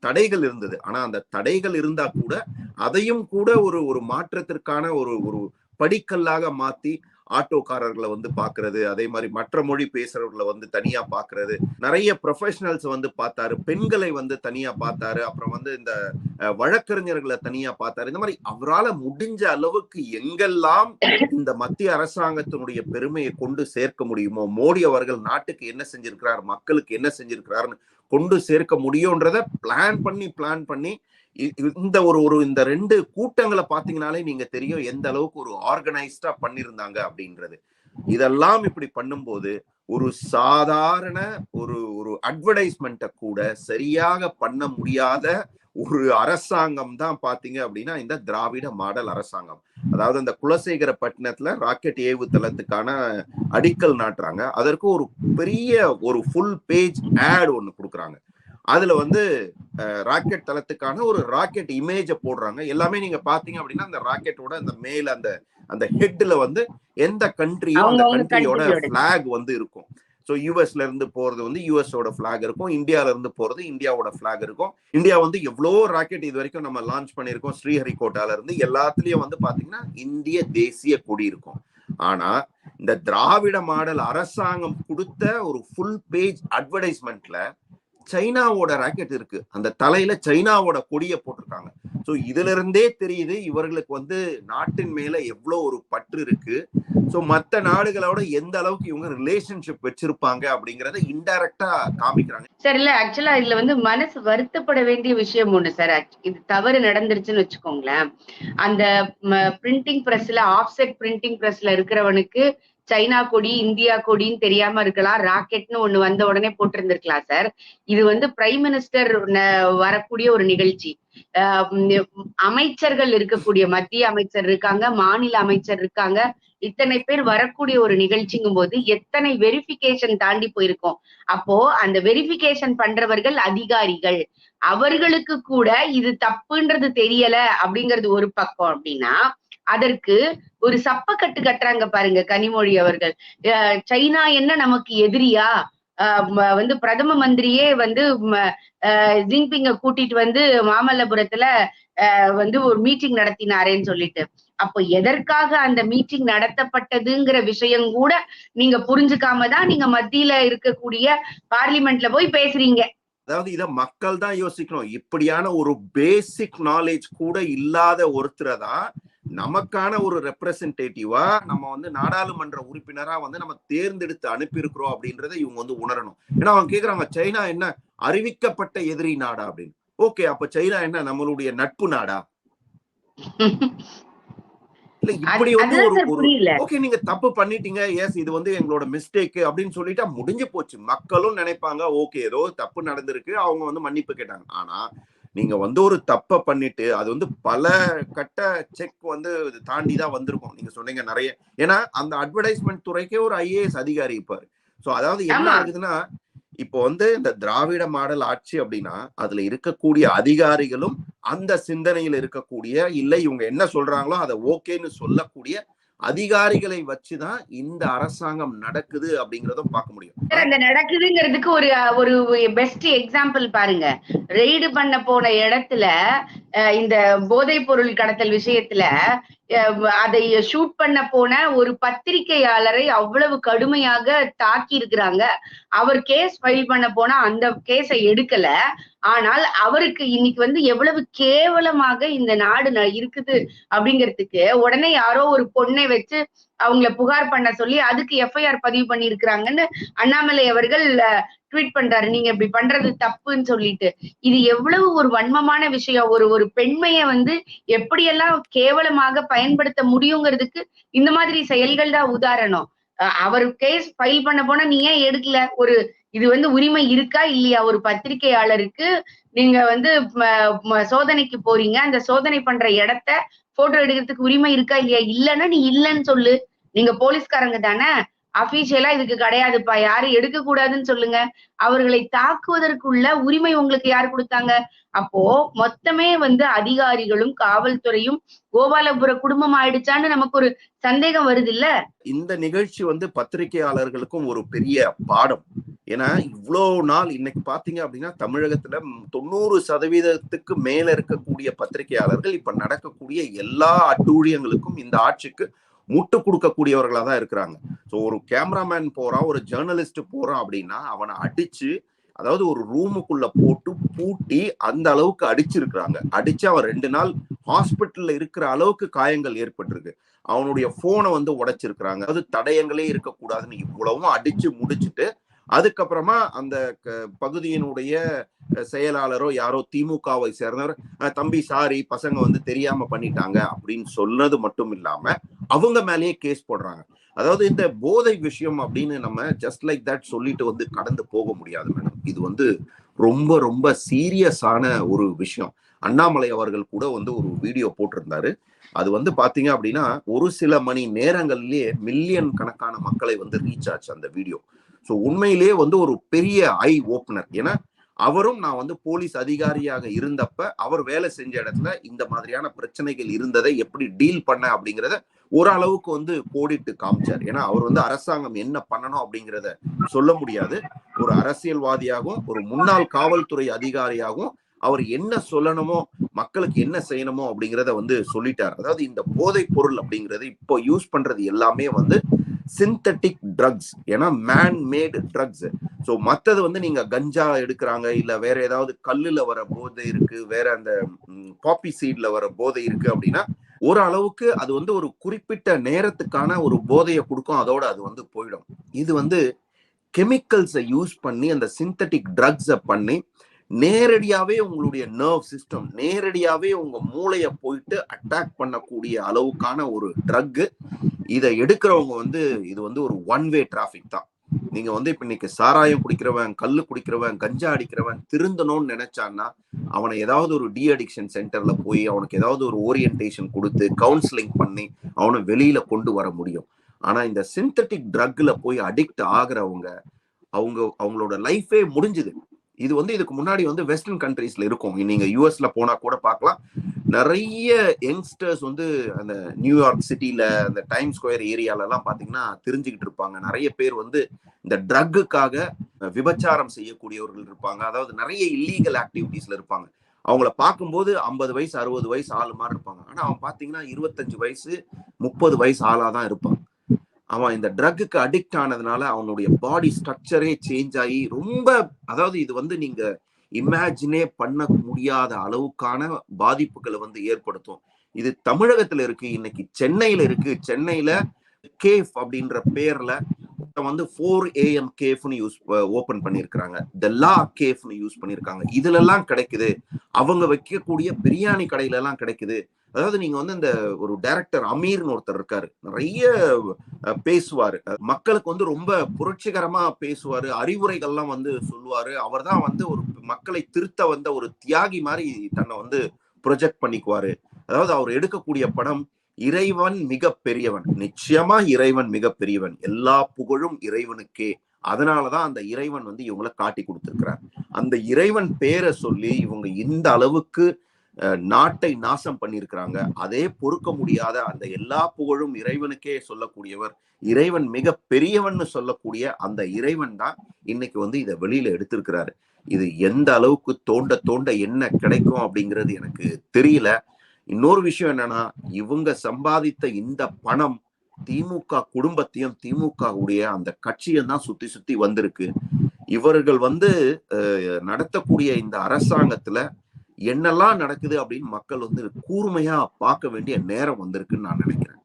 தடைகள் இருந்தது. ஆனா அந்த தடைகள் இருந்தா கூட அதையும் கூட ஒரு ஒரு மாற்றத்திற்கான ஒரு ஒரு படிக்கல்லாக மாத்தி ஆட்டோக்காரர்களை வந்து பாக்குறது அதே மாதிரி மற்ற மொழி பேசுறவர்களை வந்து தனியா பாக்குறது நிறைய ப்ரொஃபஷனல்ஸ் வந்து பார்த்தாரு பெண்களை வந்து தனியா பார்த்தாரு அப்புறம் வந்து இந்த வழக்கறிஞர்களை தனியா பார்த்தாரு. இந்த மாதிரி அவரால முடிஞ்ச அளவுக்கு எங்கெல்லாம் இந்த மத்திய அரசாங்கத்தினுடைய பெருமையை கொண்டு சேர்க்க முடியுமோ மோடி அவர்கள் நாட்டுக்கு என்ன செஞ்சிருக்கிறார் மக்களுக்கு என்ன செஞ்சிருக்கிறாருன்னு கொண்டு சேர்க்க முடியும்ன்றத பிளான் பண்ணி பிளான் பண்ணி இந்த ஒரு ஒரு இந்த ரெண்டு கூட்டங்களை பாத்தீங்கனாலே நீங்க தெரியும் எந்த அளவுக்கு ஒரு ஆர்கனைஸ்டா பண்ணியிருந்தாங்க அப்படின்றது. இதெல்லாம் இப்படி பண்ணும்போது ஒரு சாதாரண ஒரு ஒரு அட்வர்டைஸ்மெண்ட்டை கூட சரியாக பண்ண முடியாத ஒரு அரசாங்கம் தான் பாத்தீங்க அப்படின்னா இந்த திராவிட மாடல் அரசாங்கம். அதாவது அந்த குலசேகரப்பட்டினத்துல ராக்கெட் ஏவுத்தளத்துக்கான அடிக்கல் நாட்டுறாங்க. அதற்கு ஒரு பெரிய ஒரு ஃபுல் பேஜ் ஆட் ஒன்று கொடுக்குறாங்க. அதுல வந்து ராக்கெட் தளத்துக்கான ஒரு ராக்கெட் இமேஜை போடுறாங்க. எல்லாமே நீங்க பாத்தீங்க அப்படின்னா அந்த ராக்கெட்டோட அந்த மேல அந்த அந்த ஹெட்ல வந்து எந்த கண்ட்ரியோ அந்த கண்ட்ரியோட. பிளாக் வந்து இருக்கும். ஸோ யூஎஸ்ல இருந்து போறது வந்து யூஎஸோட ஃபிளாக் இருக்கும். இந்தியால இருந்து போறது இந்தியாவோட ஃபிளாக் இருக்கும். இந்தியா வந்து எவ்வளோ ராக்கெட் இது வரைக்கும் நம்ம லான்ச் பண்ணியிருக்கோம். ஸ்ரீஹரிகோட்டால இருந்து எல்லாத்துலயும் வந்து பாத்தீங்கன்னா இந்திய தேசிய கொடி இருக்கும். ஆனா இந்த திராவிட மாடல் அரசாங்கம் கொடுத்த ஒரு ஃபுல் பேஜ் அட்வர்டைஸ்மெண்ட்ல சைனாவோட ராக்கெட் இருக்கு. அந்த தலையில சைனாவோட கொடியை போட்டிருக்காங்க. ஸோ இதுல இருந்தே தெரியுது இவர்களுக்கு வந்து நாட்டின் மேல எவ்வளவு ஒரு பற்று இருக்கு. ஸோ மற்ற நாடுகளோட எந்த அளவுக்கு இவங்க ரிலேஷன்ஷிப் வச்சிருப்பாங்க அப்படிங்கறத இன்டைரக்டா காமிக்கிறாங்க. சார் இல்ல ஆக்சுவலா இதுல வந்து மனசு வருத்தப்பட வேண்டிய விஷயம் ஒண்ணு சார் இது தவறு நடந்துருச்சுன்னு வச்சுக்கோங்களேன். அந்த பிரிண்டிங் பிரஸ்ல ஆஃப்செட் பிரிண்டிங் பிரஸ்ல இருக்கிறவனுக்கு சைனா கொடி இந்தியா கொடின்னு தெரியாம இருக்கலாம். ராக்கெட்னு ஒண்ணு வந்த உடனே போட்டிருந்திருக்கலாம் சார் இது வந்து பிரைம் மினிஸ்டர் வரக்கூடிய ஒரு நிகழ்ச்சி. ஆஹ் அமைச்சர்கள் இருக்கக்கூடிய மத்திய அமைச்சர் இருக்காங்க மாநில அமைச்சர் இருக்காங்க. இத்தனை பேர் வரக்கூடிய ஒரு நிகழ்ச்சிங்கும் போது எத்தனை வெரிபிகேஷன் தாண்டி போயிருக்கோம். அப்போ அந்த வெரிபிகேஷன் பண்றவர்கள் அதிகாரிகள். அவர்களுக்கு கூட இது தப்புன்றது தெரியல அப்படிங்கிறது ஒரு பக்கம் அப்படின்னா அதற்கு ஒரு சப்பக்கட்டு கட்டுறாங்க பாருங்க கனிமொழி அவர்கள். அஹ் சைனா என்ன நமக்கு எதிரியா? ஆஹ் வந்து பிரதம மந்திரியே வந்து ஆஹ் ஜின்பிங்க கூட்டிட்டு வந்து மாமல்லபுரத்துல வந்து ஒரு மீட்டிங் நடத்தினாரேன்னு சொல்லிட்டு. அப்போ எதற்காக அந்த மீட்டிங் நடத்தப்பட்டதுங்கிற விஷயம் கூட நீங்க புரிஞ்சுக்காம தான் நீங்க மத்தியில இருக்கக்கூடிய பார்லிமெண்ட்ல போய் பேசுறீங்க. அதாவது இத மக்கள் தான் யோசிக்கணும். இப்படியான ஒரு பேசிக் நாலேஜ் கூட இல்லாத ஒருத்தரை தான் நமக்கான ஒரு ரெப்ரசன்டேட்டிவா நம்ம வந்து நாடாளுமன்ற உறுப்பினரா வந்து நம்ம தேர்ந்தெடுத்து அனுப்பியிருக்கிறோம் அப்படின்றத இவங்க வந்து உணரணும். ஏன்னா அவங்க கேக்குறாங்க சைனா என்ன அறிவிக்கப்பட்ட எதிரி நாடா? அப்படின்னு. ஓகே அப்ப சைனா என்ன நம்மளுடைய நட்பு நாடா? இல்ல இப்படி வந்து ஒரு ஓகே நீங்க தப்பு பண்ணிட்டீங்க. எஸ் இது வந்து எங்களோட மிஸ்டேக் அப்படின்னு சொல்லிட்டா முடிஞ்சு போச்சு. மக்களும் நினைப்பாங்க ஓகே ஏதோ தப்பு நடந்திருக்கு. அவங்க வந்து மன்னிப்பு கேட்டாங்க. ஆனா நீங்க வந்து ஒரு தப்பை பண்ணிட்டு அது வந்து பல கட்ட செக் வந்து தாண்டி தான் வந்திருக்கும். நீங்க சொன்னீங்க நிறைய. ஏன்னா அந்த அட்வர்டைஸ்மெண்ட் துறைக்கே ஒரு ஐஏஎஸ் அதிகாரி இருப்பாரு. சோ அதாவது என்ன. ஆகுதுன்னா இப்போ வந்து இந்த திராவிட மாடல் ஆட்சி அப்படின்னா அதுல இருக்கக்கூடிய அதிகாரிகளும் அந்த சிந்தனையில் இருக்கக்கூடிய இல்ல இவங்க என்ன சொல்றாங்களோ அதை ஓகேன்னு சொல்லக்கூடிய அதிகாரிகளை வச்சுதான் இந்த அரசாங்கம் நடக்குது அப்படிங்கறதும் பார்க்க முடியும். அந்த நடக்குதுங்கிறதுக்கு ஒரு ஒரு பெஸ்ட் எக்ஸாம்பிள் பாருங்க. ரெய்டு பண்ண போன இடத்துல அஹ், இந்த போதைப் பொருள் கடத்தல் விஷயத்துல அதை ஷூட் பண்ண போன ஒரு பத்திரிகையாளரை அவ்வளவு கடுமையாக தாக்கி இருக்கிறாங்க அவர் கேஸ் ஃபைல் பண்ண போனா அந்த கேஸை எடுக்கல. ஆனால் அவருக்கு இன்னைக்கு வந்து எவ்வளவு கேவலமாக இந்த நாடு ந- இருக்குது அப்படிங்கிறதுக்கு உடனே யாரோ ஒரு பொண்ணை வச்சு அவங்கள புகார் பண்ண சொல்லி அதுக்கு எஃப்ஐஆர் பதிவு பண்ணியிருக்கிறாங்கன்னு அண்ணாமலை அவர்கள் ட்வீட் பண்றாரு. நீங்க இப்படி பண்றது தப்புன்னு சொல்லிட்டு. இது எவ்வளவு ஒரு வன்மமான விஷயம். ஒரு ஒரு பெண்மைய வந்து எப்படியெல்லாம் கேவலமாக பயன்படுத்த முடியுங்கிறதுக்கு இந்த மாதிரி செயல்கள் தான் உதாரணம். அஹ் அவர் கேஸ் ஃபைல் பண்ண போனா நீ ஏன் எடுக்கல? ஒரு இது வந்து உரிமை இருக்கா இல்லையா? ஒரு பத்திரிகையாளருக்கு நீங்க வந்து சோதனைக்கு போறீங்க. அந்த சோதனை பண்ற இடத்த போட்டோ எடுக்கிறதுக்கு உரிமை இருக்கா இல்லையா? இல்லைன்னா நீ இல்லைன்னு சொல்லு. நீங்க போலீஸ்காரங்க தானே. அபிஷியலா இதுக்கு கிடையாதுப்பா. யாரும் எடுக்க கூடாதுன்னு சொல்லுங்க. அவர்களை தாக்குவதற்குள்ள உரிமை உங்களுக்கு யார் கொடுத்தாங்க? அப்போ மொத்தமே வந்து அதிகாரிகளும் காவல்துறையும் கோபாலபுர குடும்பம் ஆயிடுச்சான்னு நமக்கு ஒரு சந்தேகம் வருது இல்ல? இந்த நிகழ்ச்சி வந்து பத்திரிகையாளர்களுக்கும் ஒரு பெரிய பாடம். ஏன்னா இவ்வளோ நாள் இன்னைக்கு பாத்தீங்க அப்படின்னா தமிழகத்துல தொண்ணூறு சதவீதத்துக்கு மேல இருக்கக்கூடிய பத்திரிகையாளர்கள் இப்ப நடக்கக்கூடிய எல்லா அட்டூழியங்களுக்கும் இந்த ஆட்சிக்கு முட்டு கொடுக்கக்கூடியவர்களா தான் இருக்கிறாங்க. ஸோ ஒரு கேமராமேன் போறான் ஒரு ஜேர்னலிஸ்ட் போறான் அப்படின்னா அவனை அடிச்சு அதாவது ஒரு ரூமுக்குள்ள போட்டு பூட்டி அந்த அளவுக்கு அடிச்சிருக்கிறாங்க. அடிச்சு அவன் ரெண்டு நாள் ஹாஸ்பிட்டல்ல இருக்கிற அளவுக்கு காயங்கள் ஏற்பட்டிருக்கு. அவனுடைய போனை வந்து உடைச்சிருக்கிறாங்க. அது தடயங்களே இருக்கக்கூடாதுன்னு இவ்வளவும் அடிச்சு முடிச்சுட்டு அதுக்கப்புறமா அந்த க- பகுதியினுடைய செயலாளரோ யாரோ திமுகவை சேர்ந்தவர் தம்பி சாரி பசங்க வந்து தெரியாம பண்ணிட்டாங்க அப்படின்னு சொன்னது மட்டும் இல்லாம அவங்க மேலேயே கேஸ் போடுறாங்க. அதாவது இந்த போதை விஷயம் அப்படின்னு நம்ம ஜஸ்ட் லைக் தட் சொல்லிட்டு வந்து கடந்து போக முடியாது மேடம் இது வந்து ரொம்ப ரொம்ப சீரியஸான ஒரு விஷயம். அண்ணாமலை அவர்கள் கூட வந்து ஒரு வீடியோ போட்டிருந்தாரு. அது வந்து பாத்தீங்க அப்படின்னா ஒரு சில மணி நேரங்கள்லயே மில்லியன் கணக்கான மக்களை வந்து ரீச் ஆச்சு அந்த வீடியோ ஸோ உண்மையிலேயே வந்து ஒரு பெரிய ஐ ஓப்பனர் ஏன்னா அவரும் நான் வந்து போலீஸ் அதிகாரியாக இருந்தப்ப அவர் வேலை செஞ்ச இடத்துல இந்த மாதிரியான பிரச்சனைகள் இருந்ததை எப்படி டீல் பண்ண அப்படிங்கிறத ஓரளவுக்கு வந்து போடிட்டு காமிச்சார். ஏன்னா அவர் வந்து அரசாங்கம் என்ன பண்ணணும் அப்படிங்கிறத சொல்ல முடியாது. ஒரு அரசியல்வாதியாகவும் ஒரு முன்னாள் காவல்துறை அதிகாரியாகவும் அவர் என்ன சொல்லணுமோ மக்களுக்கு என்ன செய்யணுமோ அப்படிங்கிறத வந்து சொல்லிட்டார். அதாவது இந்த போதைப் பொருள் அப்படிங்கிறது இப்போ யூஸ் பண்றது எல்லாமே வந்து சிந்தட்டிக் ட்ரக்ஸ் ஏன்னா மேன் மேடு ட்ரக்ஸ் ஸோ மற்றது வந்து நீங்க கஞ்சா எடுக்கிறாங்க இல்ல வேற ஏதாவது கல்லுல வர போதை இருக்கு வேற அந்த பாப்பி சீட்ல வர போதை இருக்கு அப்படின்னா ஒரு அளவுக்கு அது வந்து ஒரு குறிப்பிட்ட நேரத்துக்கான ஒரு போதையை கொடுக்கும் அதோட அது வந்து போயிடும். இது வந்து கெமிக்கல்ஸை யூஸ் பண்ணி அந்த சிந்தட்டிக் ட்ரக்ஸை பண்ணி நேரடியாவே உங்களுடைய நர்வ் சிஸ்டம் நேரடியாவே உங்க மூளையை போயிட்டு அட்டாக் பண்ணக்கூடிய அளவுக்கான ஒரு ட்ரக் இதை எடுக்கிறவங்க வந்து இது வந்து ஒரு ஒன் வே டிராபிக் தான். நீங்க வந்து இப்ப இன்னைக்கு சாராயம் குடிக்கிறவன் கல்லு குடிக்கிறவன் கஞ்சா அடிக்கிறவன் திருந்தணும்னு நினைச்சான்னா அவனை ஏதாவது ஒரு டி அடிக்ஷன் சென்டர்ல போய் அவனுக்கு ஏதாவது ஒரு ஓரியன்டேஷன் கொடுத்து கவுன்சிலிங் பண்ணி அவனை வெளியில கொண்டு வர முடியும். ஆனா இந்த சிந்தட்டிக் ட்ரக்ல போய் அடிக்ட் ஆகுறவங்க அவங்க அவங்களோட லைஃபே முடிஞ்சுது. இது வந்து இதுக்கு முன்னாடி வந்து வெஸ்டர்ன் கண்ட்ரீஸ்ல இருக்கும். நீங்க யூஎஸ்ல போனா கூட பார்க்கலாம். நிறைய யங்ஸ்டர்ஸ் வந்து அந்த நியூயார்க் சிட்டில அந்த டைம் ஸ்கொயர் ஏரியால எல்லாம் பாத்தீங்கன்னா தெரிஞ்சுக்கிட்டு இருப்பாங்க. நிறைய பேர் வந்து இந்த ட்ரக்குக்காக விபச்சாரம் செய்யக்கூடியவர்கள் இருப்பாங்க. அதாவது நிறைய இல்லீகல் ஆக்டிவிட்டீஸ்ல இருப்பாங்க. அவங்கள பார்க்கும்போது ஐம்பது வயசு அறுபது வயசு ஆளு மாதிரி இருப்பாங்க. ஆனா அவன் பாத்தீங்கன்னா இருபத்தஞ்சு வயசு முப்பது வயசு ஆளா தான் இருப்பான். அவன் இந்த ட்ரக்குக்கு அடிக்ட் ஆனதுனால அவனுடைய பாடி ஸ்ட்ரக்சரே சேஞ்ச் ஆகி ரொம்ப அதாவது இது வந்து நீங்க இமேஜினே பண்ண முடியாத அளவுக்கான பாதிப்புகளை வந்து ஏற்படுத்தும். இது தமிழகத்துல இருக்கு இன்னைக்கு சென்னையில இருக்கு. சென்னையில கேஃப் அப்படின்ற பேர்ல வந்து ஃபோர் ஏஎம் கேஃப்னு யூஸ் ஓபன் பண்ணியிருக்கிறாங்க த லா கேஃப்னு யூஸ் பண்ணிருக்காங்க. இதுல எல்லாம் கிடைக்குது. அவங்க வைக்கக்கூடிய பிரியாணி கடையில எல்லாம் கிடைக்குது. அதாவது நீங்க வந்து இந்த ஒரு டைரக்டர் அமீர்னு ஒருத்தர் இருக்காரு. நிறைய பேசுவாரு. மக்களுக்கு வந்து ரொம்ப புரட்சிகரமா பேசுவாரு. அறிவுரைகள்லாம் வந்து சொல்லுவாரு. அவர் தான் வந்து ஒரு மக்களை திருத்த வந்த ஒரு தியாகி மாதிரி தன்னை வந்து ப்ரொஜெக்ட் பண்ணிக்குவாரு. அதாவது அவர் எடுக்கக்கூடிய படம் இறைவன் மிக பெரியவன் நிச்சயமா இறைவன் மிக பெரியவன் எல்லா புகழும் இறைவனுக்கே. அதனாலதான் அந்த இறைவன் வந்து இவங்களை காட்டி கொடுத்திருக்கிறார். அந்த இறைவன் பேரை சொல்லி இவங்க இந்த அளவுக்கு நாட்டை நாசம் பண்ணியிருக்கிறாங்க. அதே பொறுக்க முடியாத அந்த எல்லா புகழும் இறைவனுக்கே சொல்லக்கூடியவர் இறைவன் மிக பெரியவன் சொல்லக்கூடிய அந்த இறைவன் தான் இன்னைக்கு வந்து இதை வெளியில எடுத்திருக்கிறாரு. இது எந்த அளவுக்கு தோண்ட தோண்ட என்ன கிடைக்கும் அப்படிங்கிறது எனக்கு தெரியல. இன்னொரு விஷயம் என்னன்னா இவங்க சம்பாதித்த இந்த பணம் திமுக குடும்பத்தையும் திமுக உடைய அந்த கட்சியும் தான் சுத்தி சுத்தி வந்திருக்கு. இவர்கள் வந்து நடத்தக்கூடிய இந்த அரசாங்கத்துல என்னெல்லாம் நடக்குது அப்படின்னு மக்கள் வந்து கூர்மையா பார்க்க வேண்டிய நேரம் வந்திருக்குன்னு நான் நினைக்கிறேன்.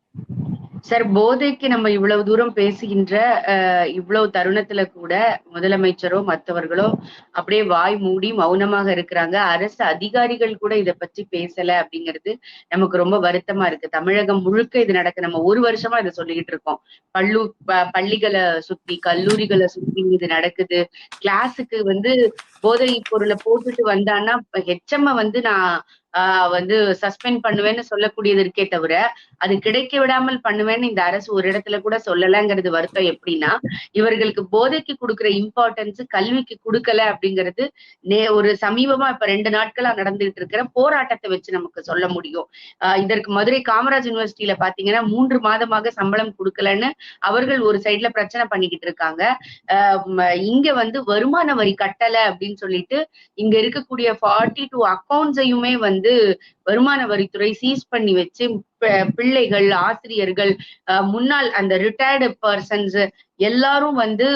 சார் போதைக்கு நம்ம இவ்வளவு தூரம் பேசுகின்ற இவ்வளவு தருணத்துல கூட முதலமைச்சரோ மற்றவர்களோ அப்படியே வாய் மூடி மௌனமாக இருக்கிறாங்க. அரசு அதிகாரிகள் கூட இதை பற்றி பேசல அப்படிங்கிறது நமக்கு ரொம்ப வருத்தமா இருக்கு. தமிழகம் முழுக்க இது நடக்கு நம்ம ஒரு வருஷமா இதை சொல்லிக்கிட்டு இருக்கோம். பள்ளு பள்ளிகளை சுத்தி கல்லூரிகளை சுத்தி இது நடக்குது. கிளாஸுக்கு வந்து போதை பொருளை போட்டுட்டு வந்தான்னா ஹெச்எம் வந்து நான் வந்து சஸ்பெண்ட் பண்ணுவேன்னு சொல்லக்கூடியது இருக்கே தவிர அது கிடைக்க விடாமல் பண்ணுவேன்னு இந்த அரசு ஒரு இடத்துல கூட சொல்லலங்கிறது வருத்தம் எப்படின்னா இவர்களுக்கு போதைக்கு கொடுக்குற இம்பார்ட்டன்ஸ் கல்விக்கு கொடுக்கல அப்படிங்கிறது நே ஒரு சமீபமா இப்ப ரெண்டு நாட்களா நடந்துகிட்டு இருக்கிற போராட்டத்தை வச்சு நமக்கு சொல்ல முடியும். ஆஹ் இதற்கு மதுரை காமராஜ் யூனிவர்சிட்டியில பாத்தீங்கன்னா மூன்று மாதமாக சம்பளம் கொடுக்கலன்னு அவர்கள் ஒரு சைட்ல பிரச்சனை பண்ணிக்கிட்டு இருக்காங்க. இங்க வந்து வருமான வரி கட்டல அப்படின்னு சொல்லிட்டு இங்க இருக்கக்கூடிய ஃபார்ட்டி டூ அக்கௌண்ட்ஸையுமே வந்து வருமான வரித்துறை சீஸ் பண்ணி வச்சு பிள்ளைகள் ஆசிரியர்கள் முன்னாள் அந்த ரிட்டையர்டு பர்சன்ஸ் எல்லாரும் வந்து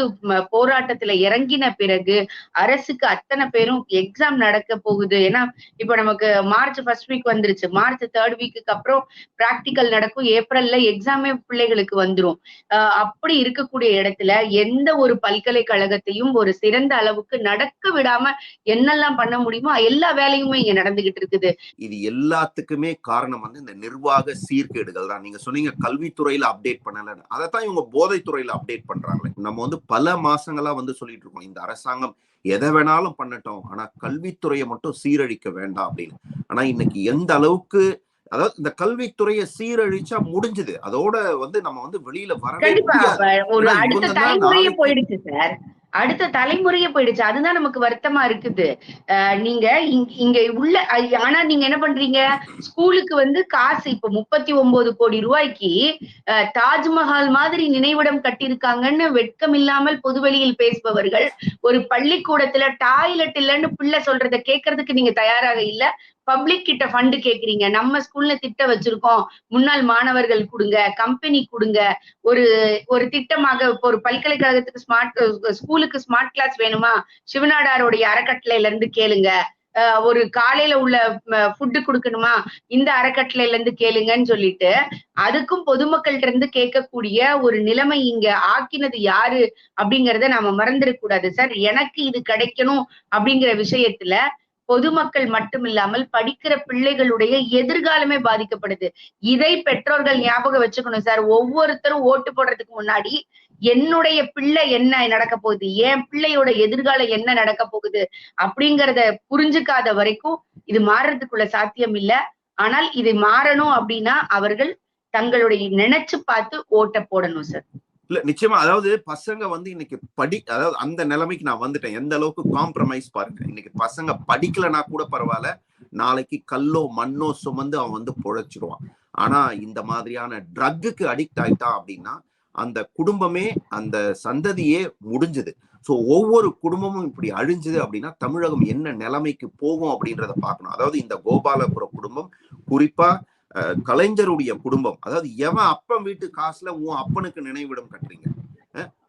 போராட்டத்துல இறங்கின பிறகு அரசுக்கு அத்தனை பேரும் எக்ஸாம் நடக்க போகுது. ஏன்னா இப்ப நமக்கு மார்ச் ஃபர்ஸ்ட் வீக் வந்துருச்சு. மார்ச் தேர்ட் வீக்குக்கு அப்புறம் பிராக்டிக்கல் நடக்கும். ஏப்ரல்ல எக்ஸாமே பிள்ளைகளுக்கு வந்துடும் அப்படி இருக்கக்கூடிய இடத்துல எந்த ஒரு பல்கலைக்கழகத்தையும் ஒரு சிறந்த அளவுக்கு நடக்க விடாம என்னெல்லாம் பண்ண முடியுமோ எல்லா வேலையுமே இங்க நடந்துகிட்டு இருக்குது. இது எல்லாத்துக்குமே காரணம் வந்து இந்த நிர்வாக சீர்கேடுகள் தான். நீங்க சொன்னீங்க கல்வித்துறையில அப்டேட் பண்ணலன்னு. அதைத்தான் இவங்க போதைத்துறையில அப்டேட் பண்றாங்களே. நம்ம வந்து பல மாசங்களா வந்து சொல்லிட்டு இருக்கோம். இந்த அரசாங்கம் எதை வேணாலும் பண்ணட்டும். ஆனா கல்வித்துறையை மட்டும் சீரழிக்க வேண்டாம் அப்படின்னு. ஆனா இன்னைக்கு எந்த அளவுக்கு அதாவது இந்த கல்வித்துறையை சீரழிச்சா முடிஞ்சுது. அதோட வந்து நம்ம வந்து வெளியில வரவே அடுத்த தலைமுறையே போயிடுச்சு. அதுதான் நமக்கு வருத்தமா இருக்குது. நீங்க இங்க இங்க உள்ள ஆனா நீங்க என்ன பண்றீங்க? ஸ்கூலுக்கு வந்து காசு இப்ப முப்பத்தி ஒன்பது கோடி ரூபாய்க்கு அஹ், தாஜ்மஹால் மாதிரி நினைவிடம் கட்டியிருக்காங்கன்னு வெட்கம் இல்லாமல் பொதுவெளியில் பேசுபவர்கள் ஒரு பள்ளிக்கூடத்துல டாய்லெட் இல்லைன்னு பிள்ளை சொல்றத கேட்கறதுக்கு நீங்க தயாராக இல்ல. பப்ளிக் கிட்ட ஃபண்டு கேக்குறீங்க. நம்ம ஸ்கூல்ல திட்டம் வச்சிருக்கோம். முன்னாள் மாணவர்கள் கொடுங்க கம்பெனி கொடுங்க. ஒரு ஒரு திட்டமாக இப்போ ஒரு பல்கலைக்கழகத்துக்கு ஸ்மார்ட் ஸ்கூலுக்கு ஸ்மார்ட் கிளாஸ் வேணுமா? சிவநாடாருடைய அறக்கட்டளையில இருந்து கேளுங்க ஒரு காலையில உள்ள ஃபுட்டு கொடுக்கணுமா? இந்த அறக்கட்டளையில இருந்து கேளுங்கன்னு சொல்லிட்டு அதுக்கும் பொதுமக்கள்கிட்ட இருந்து கேட்கக்கூடிய ஒரு நிலைமை இங்க ஆக்கினது யாரு? அப்படிங்கறத நாம மறந்துடக்கூடாது. சார் எனக்கு இது கிடைக்கணும் அப்படிங்கிற விஷயத்துல பொதுமக்கள் மட்டுமில்லாமல் படிக்கிற பிள்ளைகளுடைய எதிர்காலமே பாதிக்கப்படுது. இதை பெற்றோர்கள் ஞாபகம் வச்சுக்கணும் சார். ஒவ்வொருத்தரும் ஓட்டு போடுறதுக்கு முன்னாடி என்னுடைய பிள்ளை என்ன நடக்க போகுது? என் பிள்ளையோட எதிர்காலம் என்ன நடக்க போகுது? அப்படிங்கறத புரிஞ்சுக்காத வரைக்கும் இது மாறுறதுக்குள்ள சாத்தியம் இல்ல. ஆனால் இது மாறணும் அப்படின்னா அவர்கள் தங்களுடைய நினைச்சு பார்த்து ஓட்ட போடணும் சார். இல்ல நிச்சயமா. அதாவது பசங்க வந்து இன்னைக்கு படி அதாவது அந்த நிலைமைக்கு நான் வந்துட்டேன். எந்த அளவுக்கு காம்ப்ரமைஸ் பாருங்க. இன்னைக்கு பசங்க படிக்கலனா கூட பரவாயில்ல. நாளைக்கு கல்லோ மண்ணோ சுமந்து அவன் வந்து பொழைச்சிருவான் ஆனா இந்த மாதிரியான ட்ரக்குக்கு அடிக்ட் ஆயிட்டான் அப்படின்னா அந்த குடும்பமே அந்த சந்ததியே முடிஞ்சுது. ஸோ ஒவ்வொரு குடும்பமும் இப்படி அழிஞ்சுது அப்படின்னா தமிழகம் என்ன நிலைமைக்கு போகும் அப்படின்றத பார்க்கணும். அதாவது இந்த கோபாலபுரம் குடும்பம் குறிப்பா கலைஞருடைய குடும்பம். அதாவது எவன் அப்பன் வீட்டு காசுல உன் அப்பனுக்கு நினைவிடம் கட்டுறீங்க?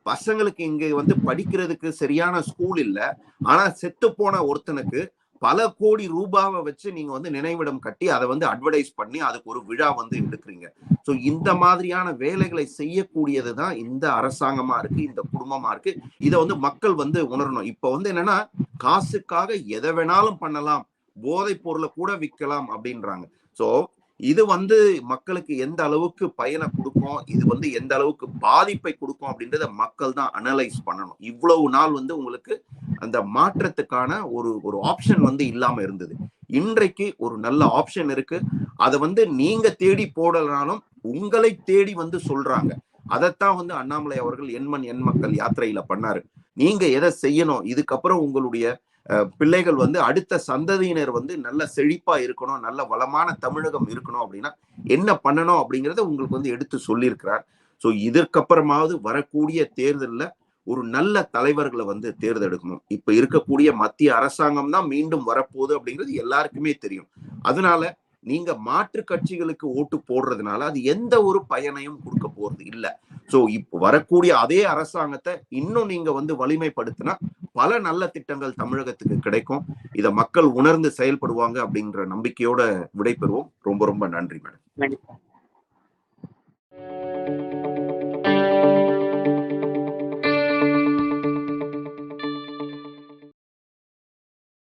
பசங்களுக்கு இங்க வந்து படிக்கிறதுக்கு சரியான ஸ்கூல் இல்ல. ஆனா செத்து போன ஒருத்தனுக்கு பல கோடி ரூபாவை வச்சு நீங்க வந்து நினைவிடம் கட்டி அதை வந்து அட்வர்டைஸ் பண்ணி அதுக்கு ஒரு விழா வந்து எடுக்கிறீங்க. ஸோ இந்த மாதிரியான வேலைகளை செய்யக்கூடியது தான் இந்த அரசாங்கமா இருக்கு இந்த குடும்பமா இருக்கு. இதை வந்து மக்கள் வந்து உணரணும். இப்ப வந்து என்னன்னா காசுக்காக எதை வேணாலும் பண்ணலாம். போதைப் பொருளை கூட விற்கலாம் அப்படின்றாங்க. ஸோ இது வந்து மக்களுக்கு எந்த அளவுக்கு பயனை கொடுக்கும்? இது வந்து எந்த அளவுக்கு பாதிப்பை கொடுக்கும்? அப்படின்றத மக்கள் தான் அனலைஸ் பண்ணணும். இவ்வளவு நாள் வந்து உங்களுக்கு அந்த மாற்றத்துக்கான ஒரு ஒரு ஆப்ஷன் வந்து இல்லாம இருந்தது. இன்றைக்கு ஒரு நல்ல ஆப்ஷன் இருக்கு. அதை வந்து நீங்க தேடி போடலனாலும் உங்களை தேடி வந்து சொல்றாங்க. அதைத்தான் வந்து அண்ணாமலை அவர்கள் எண்மண் எண் மக்கள் யாத்திரையில பண்ணாரு. நீங்க எதை செய்யணும்? இதுக்கப்புறம் உங்களுடைய பிள்ளைகள் வந்து அடுத்த சந்ததியினர் வந்து நல்ல செழிப்பா இருக்கணும் நல்ல வளமான தமிழகம் இருக்கணும் அப்படின்னா என்ன பண்ணணும் அப்படிங்கிறத உங்களுக்கு வந்து எடுத்து சொல்லியிருக்கிறார். ஸோ இதற்கப்புறமாவது வரக்கூடிய தேர்தலில் ஒரு நல்ல தலைவர்களை வந்து தேர்ந்தெடுக்கணும். இப்ப இருக்கக்கூடிய மத்திய அரசாங்கம் தான் மீண்டும் வரப்போகுது அப்படிங்கிறது எல்லாருக்குமே தெரியும். அதனால நீங்க மாற்று கட்சிகளுக்கு ஓட்டு போடுறதுனால அது எந்த ஒரு பயனையும் கொடுக்க போறது இல்ல. சோ இப்ப வரக்கூடிய அதே அரசாங்கத்தை இன்னும் நீங்க வந்து வலிமைப்படுத்தினா பல நல்ல திட்டங்கள் தமிழகத்துக்கு கிடைக்கும். இத மக்கள் உணர்ந்து செயல்படுவாங்க அப்படிங்கிற நம்பிக்கையோட விடைபெறுவோம். ரொம்ப ரொம்ப நன்றி மேடம். நன்றி